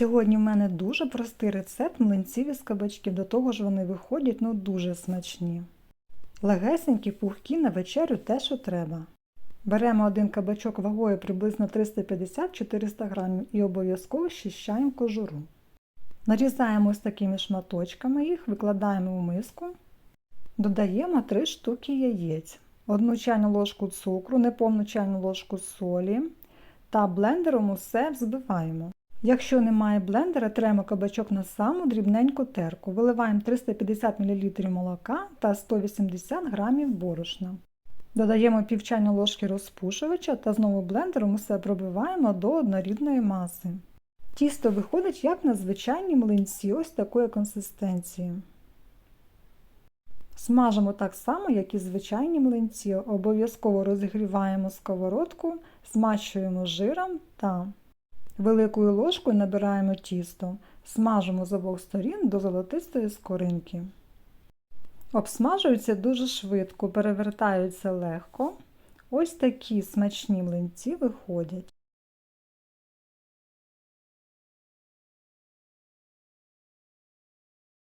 Сьогодні в мене дуже простий рецепт млинців із кабачків, до того ж вони виходять ну дуже смачні. Легесенькі, пухкі на вечерю те, що треба. Беремо один кабачок вагою приблизно 350-400 грамів і обов'язково щищаємо кожуру. Нарізаємо ось такими шматочками їх, викладаємо в миску. Додаємо 3 штуки яєць, 1 чайну ложку цукру, неповну чайну ложку солі та блендером усе взбиваємо. Якщо немає блендера, тремо кабачок на саму дрібненьку терку. Виливаємо 350 мл молока та 180 г борошна. Додаємо пів чайної ложки розпушувача та знову блендером усе пробиваємо до однорідної маси. Тісто виходить як на звичайні млинці, ось такої консистенції. Смажимо так само, як і звичайні млинці. Обов'язково розігріваємо сковородку, змащуємо жиром та великою ложкою набираємо тісто, смажимо з обох сторін до золотистої скоринки. Обсмажуються дуже швидко, перевертаються легко. Ось такі смачні млинці виходять.